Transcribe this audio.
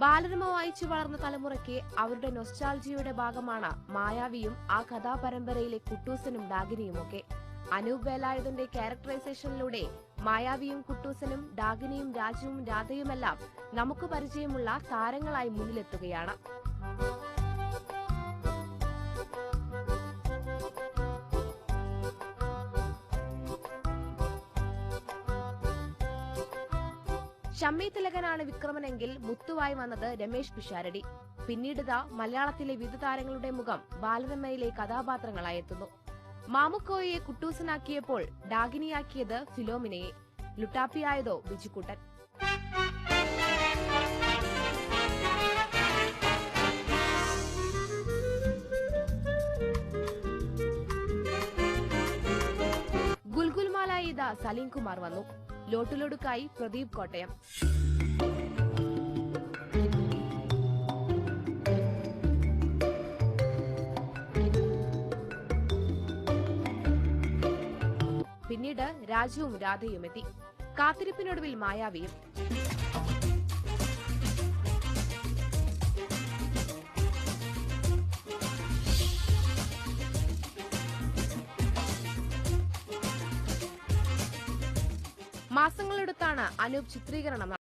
ബാലരമ വായിച്ചു വളർന്ന തലമുറയ്ക്ക് അവരുടെ നൊസ്റ്റാൾജിയുടെ ഭാഗമാണ് മായാവിയും ആ കഥാപരമ്പരയിലെ കുട്ടൂസനും ഡാഗിനിയുമൊക്കെ. അനൂപ് വേലായുധന്റെ ക്യാരക്ടറൈസേഷനിലൂടെ മായാവിയും കുട്ടൂസനും ഡാഗിനിയും രാജുവും രാധയുമെല്ലാം നമുക്ക് പരിചയമുള്ള താരങ്ങളായി മുന്നിലെത്തുകയാണ്. ഷമ്മി തിലകനാണ് വിക്രമനെങ്കിൽ മുത്തുവായി വന്നത് രമേശ് പിഷാരടി. പിന്നീടിതാ മലയാളത്തിലെ വിവിധ താരങ്ങളുടെ മുഖം ബാലരമയിലെ കഥാപാത്രങ്ങളായി എത്തുന്നു. മാമുക്കോയെ കുട്ടൂസനാക്കിയപ്പോൾ ഡാഗിനിയാക്കിയത് ഫിലോമിനയെ. ലുട്ടാപ്പിയായതോ ബിജുക്കുട്ടൻ. ഗുൽഗുൽമാലായി ഇതാ സലീം കുമാർ വന്നു. ലോട്ടുലൊടുക്കായി പ്രദീപ് കോട്ടയം. പിന്നീട് രാജുവും രാധയും എത്തി. കാത്തിരിപ്പിനൊടുവിൽ മായാവിയും. മാസങ്ങളെടുത്താണ് അനൂപ് ചിത്രീകരണം